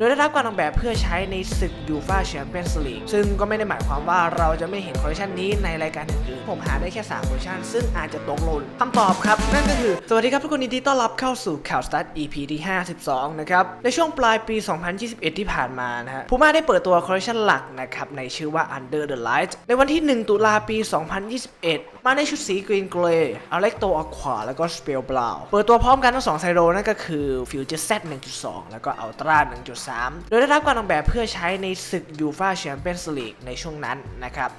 โดยได้รับการออกแบบเพื่อใช้ในศึกยูฟาแชมเปี้ยนส์ลีกซึ่งก็ไม่ได้หมายความว่าเราจะไม่เห็นคอลเลคชันนี้ในรายการอื่นๆผมหาได้แค่3คอลเลคชันซึ่งอาจจะตกหล่นคำตอบครับ นั่นก็คือ สวัสดีครับทุกคนยินดีต้อนรับเข้าสู่ข่าวสตาร์ท EP ที่ 52 นะครับ ในช่วงปลายปี 2021 ที่ผ่านมานะฮะพูม่าได้เปิดตัวคอลเลคชันหลักนะครับ ในชื่อว่า Under the Light ในวันที่ 1 ตุลาปี 2021 มาในชุดสีกรีนเกรย์อเล็กโตอควาแล้วก็สเปลบลาวเปิดตัวพร้อมกันทั้งสองไซโรนั่นก็คือ Future Z 1.2 แล้วก็ Ultra 1.3โดยได้รับการออกแบบเพื่อใช้ในศึกยูฟาแชมเปี้ยนส์ลีกในช่วงนั้นนะครับ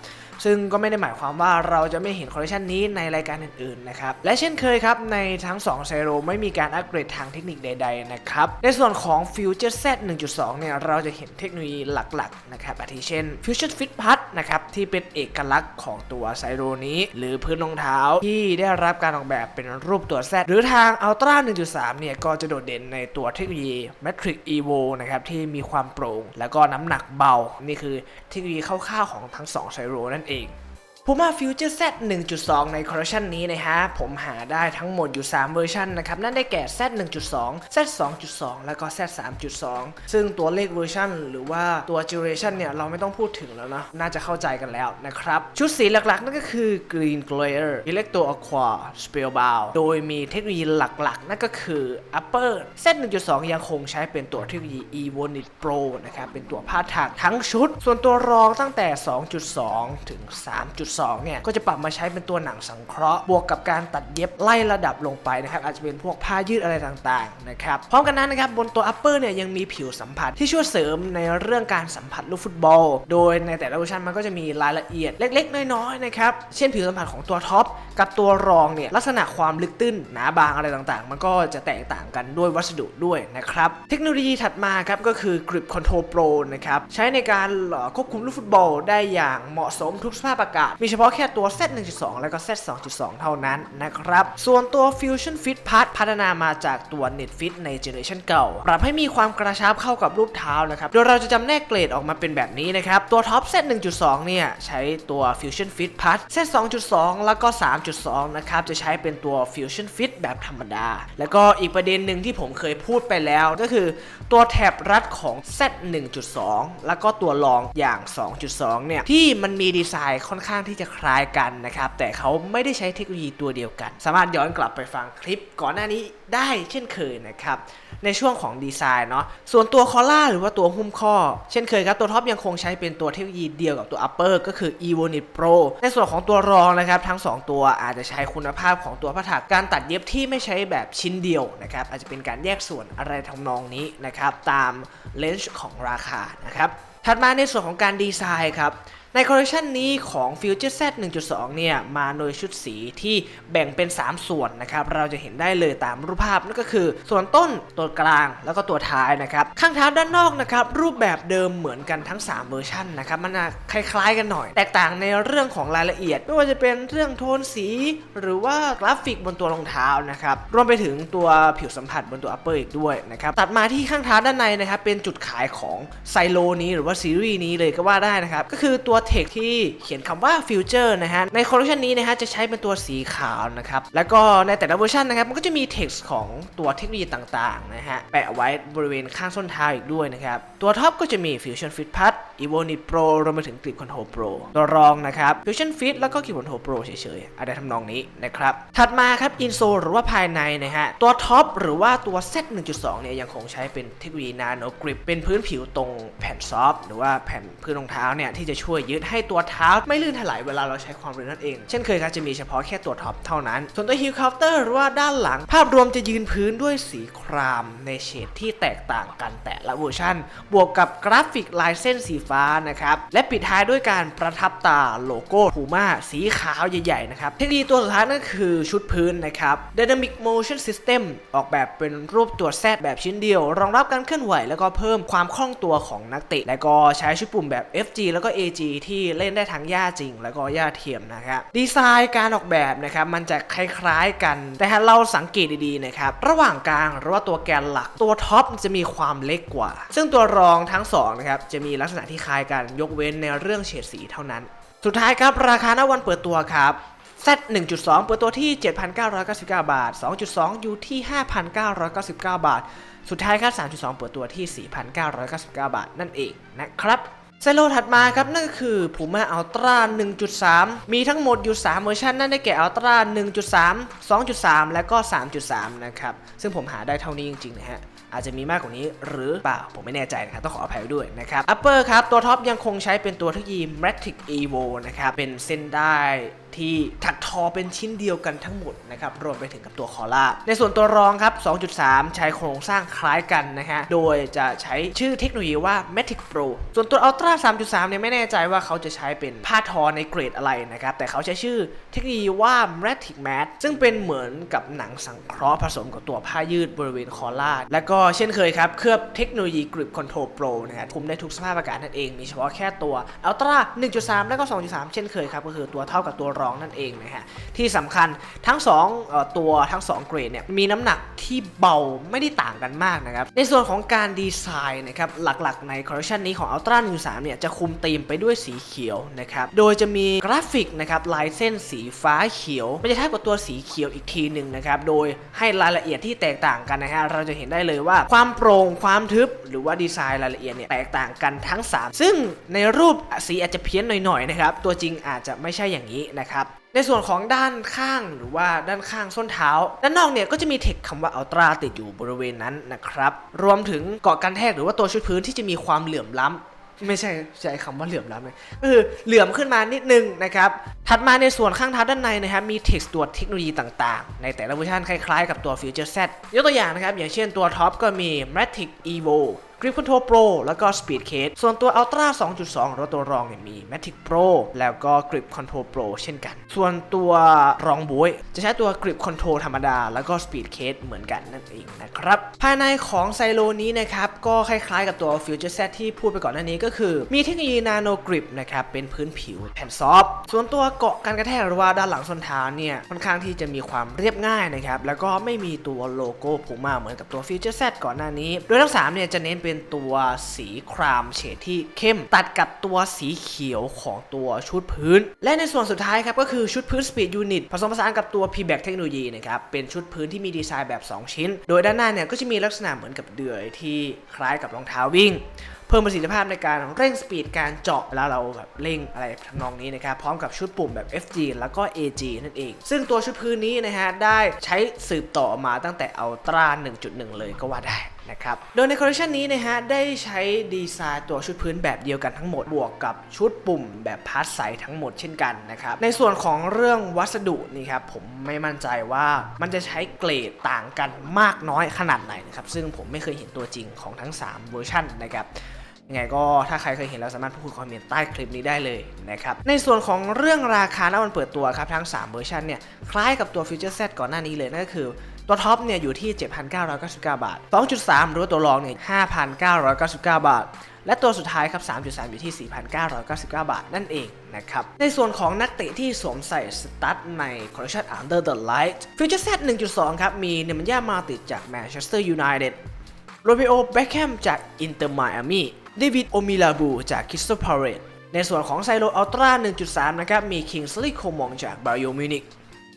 ซึ่งก็ไม่ได้หมายความว่าเราจะไม่เห็นคอลเลคชันนี้ในรายการอื่นๆนะครับและเช่นเคยครับในทั้ง2ไซโรไม่มีการอัปเกรดทางเทคนิคใด ๆ นะครับ ในส่วนของ Future Z 1.2 เนี่ย เราจะเห็นเทคโนโลยีหลักๆ นะครับอาทิเช่น Fusion Fit Pad นะครับ ที่เป็นเอกลักษณ์ของตัวไซโรนี้ หรือพื้นรองเท้าที่ได้รับการออกแบบเป็นรูปตัว Z หรือทาง Ultra 1.3 เนี่ย ก็จะโดดเด่นในตัวเทคโนโลยี Matrix Evo นะครับ ที่มีความโปร่ง แล้วก็น้ำหนักเบา นี่คือเทคโนโลยีคร่าวๆของทั้ง2ไซโรนั่นเองเอง Puma Future Z 1.2 ในคอลเลคชันนี้นะฮะ ผมหาได้ทั้งหมดอยู่ 3 เวอร์ชันนะครับ นั่นได้แก่ Z 1.2 Z 2.2 แล้วก็ Z 3.2 ซึ่งตัวเลขเวอร์ชันหรือว่าตัว duration เนี่ย เราไม่ต้องพูดถึงแล้วนะ น่าจะเข้าใจกันแล้วนะครับ ชุดสีหลักๆ นั่นก็คือ Green Glare Electro Aqua Spellbound โดยมีเทคโนโลยีหลักๆ นั่นก็คือ Upper Z 1.2 ยังคงใช้เป็นตัวเทคโนโลยี Evonit Pro นะครับ เป็นตัวพาดถักทั้งชุด ส่วนตัวรองตั้งแต่ 2.2 ถึง 3.2เนี่ยก็จะปรับมาใช้เป็นตัวหนังสังเคราะห์บวกกับการตัดเย็บไล่ระดับลงไปนะครับอาจจะเป็นพวกผ้ายืดอะไรต่างๆนะครับพร้อมกันนั้นนะครับบนตัว upper เนี่ยยังมีผิวสัมผัสที่ช่วยเสริมในเรื่องการสัมผัสลูกฟุตบอล โดยในแต่ละเวอร์ชันมันก็จะมีรายละเอียดเล็ก ๆ น้อยๆนะครับเช่นผิวสัมผัสของตัวท็อปกับตัวรองเนี่ยลักษณะความลึกตื้นหนาบางอะไรต่างๆ มันก็จะแตกต่างกันด้วยวัสดุด้วยนะครับเทคโนโลยีถัดมาครับก็คือ Grip Control Pro นะครับใช้ในการควบคุมลูกฟุตบอล ได้อย่างเหมาะสมทุกสภาพอากาศมีเฉพาะแค่ตัว Z 1.2 แล้วก็ Z 2.2 เท่านั้นนะครับ ส่วนตัว Fusion Fit Pad พัฒนามาจากตัว Netfit ในเจเนอเรชันเก่า ปรับให้มีความกระชับเข้ากับรูปเท้านะครับ โดยเราจะจำแนกเกรดออกมาเป็นแบบนี้นะครับ ตัวท็อป Z 1.2 เนี่ย ใช้ตัว Fusion Fit Pad Z 2.2 แล้วก็ 3.2 นะครับ จะใช้เป็นตัว Fusion Fit แบบธรรมดา แล้วก็อีกประเด็นหนึ่งที่ผมเคยพูดไปแล้ว ก็คือตัวแถบรัดของ Z 1.2 แล้วก็ตัวรองอย่าง 2.2 เนี่ย ที่มันมีดีไซน์ค่อนข้างที่จะคล้ายกันนะครับ แต่เขาไม่ได้ใช้เทคโนโลยีตัวเดียวกัน สามารถย้อนกลับไปฟังคลิปก่อนหน้านี้ได้เช่นเคยนะครับ ในช่วงของดีไซน์เนาะ ส่วนตัวคอล่าหรือว่าตัวหุ้มข้อ เช่นเคยครับ ตัวท็อปยังคงใช้เป็นตัวเทคโนโลยีเดียวกับตัว upper ก็คือ Evonit Pro ในส่วนของตัวรองนะครับ ทั้ง 2 ตัวอาจจะใช้คุณภาพของตัวผ้าถักการตัดเย็บที่ไม่ใช้แบบชิ้นเดียวนะครับ อาจจะเป็นการแยกส่วนอะไรทำนองนี้นะครับ ตามเลนส์ของราคานะครับ ถัดมาในส่วนของการดีไซน์ครับ ในคอลเลคชันนี้ของ Future Z 1.2 เนี่ย มาโดยชุดสีที่แบ่งเป็น 3 ส่วนนะครับ เราจะเห็นได้เลยตามรูปภาพนั่นก็คือ ส่วนต้นตัวกลางแล้วก็ตัวท้ายนะครับ ข้างเท้าด้านนอกนะครับ รูปแบบเดิมเหมือนกันทั้ง 3 เวอร์ชันนะครับ มันคล้ายๆกันหน่อย แตกต่างในเรื่องของรายละเอียด ไม่ว่าจะเป็นเรื่องโทนสี หรือว่ากราฟิกบนตัวรองเท้านะครับรวมไปถึงตัวผิวสัมผัสบนตัว upper อีกด้วยนะครับตัดมาที่ข้างเท้าด้านในนะครับเป็นจุดขายของไซโลนี้หรือว่าซีรีส์นี้เลยก็ว่าได้นะครับก็คือตัวเทคที่เขียนคำว่า Future นะฮะ ในคอลเลคชันนี้นะฮะจะใช้เป็นตัวสีขาวนะครับ แล้วก็ในแต่ละเวอร์ชันนะครับ มันก็จะมีเท็กซ์ของตัวเทคโนโลยีต่างๆนะฮะ แปะไว้บริเวณข้างส้นเท้าอีกด้วยนะครับ ตัวท็อปก็จะมี Fusion Fit Pad Evonit Pro รวมไปถึง Grip Control Pro ตัวรองนะครับ Fusion Fit แล้วก็ Grip Control Pro เฉยๆอะไรทำนองนี้นะครับ ถัดมาครับ Insole หรือว่าภายในนะฮะ ตัวท็อปหรือว่าตัว Z 1.2เนี่ยยังคงใช้เป็นเทคโนโลยี Nano Grip เป็นพื้นผิวตรงแผ่นซอฟหรือว่าแผ่นพื้นรองเท้าเนี่ยที่จะช่วยยึดให้ตัวเท้าไม่ลื่นถลายเวลาเราใช้ความเร็วนั่นเอง เช่นเคยครับจะมีเฉพาะแค่ตัวท็อปเท่านั้น ส่วนตัว Heel Counter หรือว่าด้านหลัง ภาพรวมจะยืนพื้นด้วยสีครามในเฉดที่แตกต่างกันแต่ละเวอร์ชันบวกกับกราฟิกลายเส้นสีฟ้านะครับ และปิดท้ายด้วยการประทับตาโลโก้พูม่าสีขาวใหญ่ๆนะครับ เทคโนโลยีตัวสุดท้ายนั่นคือชุดพื้นนะครับ Dynamic Motion System ออกแบบเป็นรูปตัว Z แบบชิ้นเดียว รองรับการเคลื่อนไหวแล้วก็เพิ่มความคล่องตัวของนักเตะ และก็ใช้ชุดปุ่มแบบ FG แล้วก็ AG ที่เล่นได้ทั้งหญ้าจริง แล้วก็หญ้าเทียมนะครับดีไซน์การออกแบบนะครับมันจะคล้ายๆกัน แต่ถ้าเราสังเกตดีๆนะครับระหว่างกลางหรือว่าตัวแกนหลักตัวท็อปจะมีความเล็กกว่า ซึ่งตัวรองทั้งสองนะครับจะมีลักษณะที่คล้ายกันยกเว้นในเรื่องเฉดสีเท่านั้น สุดท้ายครับราคาณวันเปิดตัวครับ Z 1.2 เปิดตัวที่ 7,999 บาท 2.2 อยู่ที่ 5,999 บาท สุดท้ายครับ3.2 เปิดตัวที่ 4,999 บาทนั่นเองนะครับ ไซโลถัดมาครับ นั่นก็คือ Puma Ultra 1.3 มีทั้งหมดอยู่ 3 เวอร์ชันนั่นได้แก่ Ultra 1.3 2.3 และก็ 3.3 นะครับ ซึ่งผมหาได้เท่านี้จริง ๆ นะฮะ อาจจะมีมากกว่านี้หรือเปล่า ผมไม่แน่ใจนะครับ ต้องขออภัยด้วยนะครับ Upper ครับ ตัวท็อปยังคงใช้เป็นตัวเทคโนโลยี Matic Evo นะครับ เป็นเส้นได้ที่ถักทอเป็นชิ้นเดียวกันทั้งหมดนะครับรวมไปถึงกับตัวคอล่า ในส่วนตัวรองครับ 2.3 ใช้โครงสร้างคล้ายกันนะฮะ โดยจะใช้ชื่อเทคโนโลยีว่า Matic Pro ส่วนตัว Ultra 3.3 เนี่ยไม่แน่ใจว่าเขาจะใช้เป็นผ้าทอในเกรดอะไรนะครับ แต่เขาใช้ชื่อเทคโนโลยีว่า Matic Mat ซึ่งเป็นเหมือนกับหนังสังเคราะห์ผสมกับตัวผ้ายืดบริเวณคอล่า และก็เช่นเคยครับเคลือบเทคโนโลยี Grip Control Pro นะครับคุมได้ทุกสภาพอากาศนั่นเองมีเฉพาะแค่ตัว Ultra 1.3 และก็ 2.3 เช่นเคยครับก็คือตัวเท่ากับตัวรองนั่นเองนะฮะที่สำคัญทั้ง2เอ่อตัวทั้ง 2 เกรดเนี่ยมีน้ำหนักที่เบาไม่ได้ต่างกันมากนะครับในส่วนของการดีไซน์นะครับหลักๆในคอลเลคชันนี้ของ Ultra 1.3เนี่ยจะคุมธีมไปด้วยสีเขียวนะครับโดยจะมีกราฟิกนะครับลายเส้นสีฟ้าเขียวไม่จะเท่ากับตัวสีเขียวอีกทีหนึ่งนะครับโดยให้รายละเอียดที่แตกต่างกันนะฮะเราจะเห็นได้เลยว่าความโปร่งความทึบ หรือว่าดีไซน์รายละเอียดเนี่ยแตกต่างกันทั้ง 3 ซึ่งในรูปสีอาจจะเพี้ยนหน่อยๆนะครับตัวจริงอาจจะไม่ใช่อย่างนี้นะครับในส่วนของด้านข้างหรือว่าด้านข้างส้นเท้า ด้านนอกเนี่ยก็จะมีเทคคำว่าอัลตราติดอยู่บริเวณนั้นนะครับ รวมถึงเกาะกันแทกหรือว่าตัวชุดพื้นที่จะมีความเหลื่อมล้ำไม่ใช่ใช้คำว่าเหลื่อมล้ำเลยก็คือเหลื่อมขึ้นมานิดนึงนะครับ ถัดมาในส่วนข้างเท้าด้านในนะครับ มีเท็กซ์ตัวเทคโนโลยีต่างๆ ในแต่ละเวอร์ชันคล้ายๆกับตัว Future Z ยกตัวอย่างนะครับ อย่างเช่นตัวท็อปก็มี Matic Evo Grip Control Pro แล้วก็ Speed Case ส่วนตัว Ultra 2.2 หรือว่าตัวรองเนี่ยมี Matic Pro แล้วก็ Grip Control Pro เช่นกัน ส่วนตัวรองบวยจะใช้ตัว Grip Control ธรรมดา แล้วก็ Speed Case เหมือนกันนั่นเองนะครับ ภายในของไซโลนี้นะครับ ก็คล้ายๆกับตัว Future Z ที่พูดไปก่อนหน้านี้ก็คือ มีเทคโนโลยี Nano Grip นะครับ เป็นพื้นผิวแผ่นซอฟส่วนตัวเกาะกันกระแทกหรือว่าด้านหลังส้นเท้าเนี่ยค่อนข้างที่จะมีความเรียบง่ายนะครับแล้วก็ไม่มีตัวโลโก้ผูมาเหมือนกับตัว Future Z ก่อนหน้านี้ โดยทั้ง3เนี่ยจะเน้นเป็นตัวสีครามเฉดที่เข้มตัดกับตัวสีเขียวของตัวชุดพื้น และในส่วนสุดท้ายครับก็คือชุดพื้น Speed Unit ผสมผสานกับตัว P-Back เทคโนโลยีนะครับเป็นชุดพื้นที่มีดีไซน์แบบ 2 ชิ้น โดยด้านหน้าเนี่ยก็จะมีลักษณะเหมือนกับเดือยที่คล้ายกับรองเท้าวิ่ง เพิ่มประสิทธิภาพในการเร่งสปีดการเจาะเวลาเราแบบเร่งอะไรทำนองนี้นะครับ พร้อมกับชุดปุ่มแบบ FG แล้วก็ AG นั่นเอง ซึ่งตัวชุดพื้นนี้นะฮะได้ใช้สืบต่อมาตั้งแต่ Ultra 1.1 เลยก็ว่าได้นะครับ โดยในคอลเลคชันนี้นะฮะได้ใช้ดีไซน์ตัวชุดพื้นแบบเดียวกันทั้งหมด บวกกับชุดปุ่มแบบพาร์ทใสทั้งหมดเช่นกันนะครับ ในส่วนของเรื่องวัสดุนี่ครับผมไม่มั่นใจว่ามันจะใช้เกรดต่างกันมากน้อยขนาดไหนนะครับ ซึ่งผมไม่เคยเห็นตัวจริงของทั้ง 3 เวอร์ชันนะครับ ยังไงก็ถ้าใครเคยเห็นแล้วสามารถพูดคอมเมนต์ใต้คลิปนี้ได้เลยนะครับ ในส่วนของเรื่องราคาณวันเปิดตัวครับทั้ง 3 เวอร์ชันเนี่ยคล้ายกับตัว Future Z ก่อนหน้านี้เลยนั่นก็คือตัวท็อปเนี่ยอยู่ที่ 7,999 บาท 2.3 หรือว่าตัวรองเนี่ย 5,999 บาท และตัวสุดท้ายครับ 3.3 อยู่ที่ 4,999 บาทนั่นเองนะครับ ในส่วนของนักเตะที่สวมใส่สตั๊ดในคอลเลคชัน Under the Light Future Z 1.2 ครับ มีเนมันยามาติดจาก Manchester United โรเบโอ เบคแฮมจากอินเตอร์มอามี เดวิดโอมิลาบูจากคริสตัลพาเรตในส่วนของไซโลอัลตร้า1.3 นะครับ มีคิงสลีโคมองจากบาโ m มิวนิก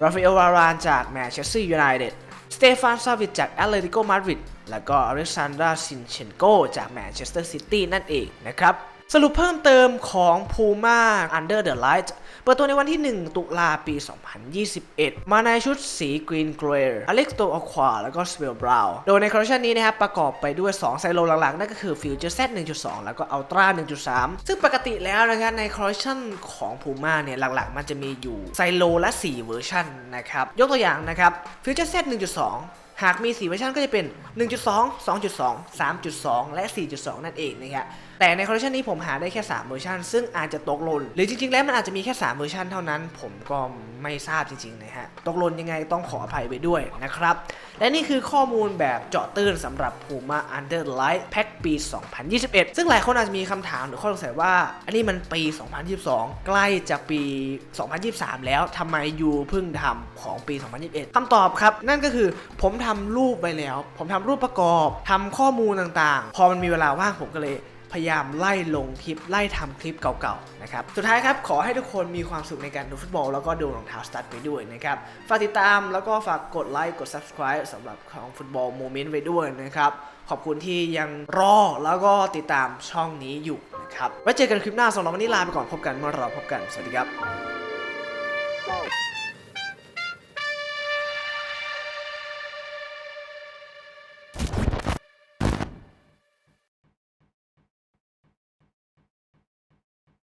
ราฟาเอลวารานจากแมนเชสเตอร์ยูไนเต็ด สเตฟานซาวิชจากแอตเลติโกมาดริด แล้วก็อเล็กซานดราซินเชนโกจากแมนเชสเตอร์ซิตี้นั่นเองนะครับ สรุปเพิ่มเติมของ Puma Under the Light เปิดตัวในวันที่ 1 ตุลาปี 2021 มาในชุดสี Green Grey Alex t o Aqua แล้วก็ Swell Brown โดยในคอลเลคชันนี้นะครับประกอบไปด้วย 2 ไซโลหลักๆ นั่นก็คือ Future Z 1.2 แล้วก็ Ultra 1.3 ซึ่งปกติแล้วนะครับในคอลเลคชันของ Puma เนี่ยหลักๆ มันจะมีอยู่ไซโลและ 4 เวอร์ชันนะครับ ยกตัวอย่างนะครับ Future Z 1.2หากมี 4 เวอร์ชันก็จะเป็น 1.2 2.2 3.2 และ 4.2 นั่นเองนะครับ แต่ในคอลเลคชันนี้ผมหาได้แค่3เวอร์ชันซึ่งอาจจะตกหล่นหรือจริงๆ แล้วมันอาจจะมีแค่3เวอร์ชันเท่านั้น ผมก็ไม่ทราบจริงๆนะฮะตกหล่นยังไงต้องขออภัยไปด้วยนะครับ และนี่คือข้อมูลแบบเจาะตื้นสำหรับ Puma Under Light Pack ปี 2021 ซึ่งหลายคนอาจจะมีคำถามหรือข้อสงสัยว่า อันนี้มันปี 2022 ใกล้จะปี 2023 แล้วทำไมยูเพิ่งทำของปี 2021คำตอบครับ นั่นก็คือผมทำรูปไปแล้ว ผมทำรูปประกอบทำข้อมูลต่างๆ พอมันมีเวลาว่างผมก็เลย พยายามไล่ลงคลิปไล่ทำคลิปเก่าๆนะครับสุดท้ายครับขอให้ทุกคนมีความสุขในการดูฟุตบอล แล้วก็ดูรองเท้าสตั๊ดไปด้วยนะครับฝากติดตามแล้วก็ฝากกดไลค์กด subscribe สำหรับของฟุตบอลโมเมนต์ไว้ด้วยนะครับขอบคุณที่ยังรอแล้วก็ติดตามช่องนี้อยู่นะครับไว้เจอกันคลิปหน้าสำหรับวันนี้ลาไปก่อนพบกันเมื่อเราพบกันสวัสดีครับ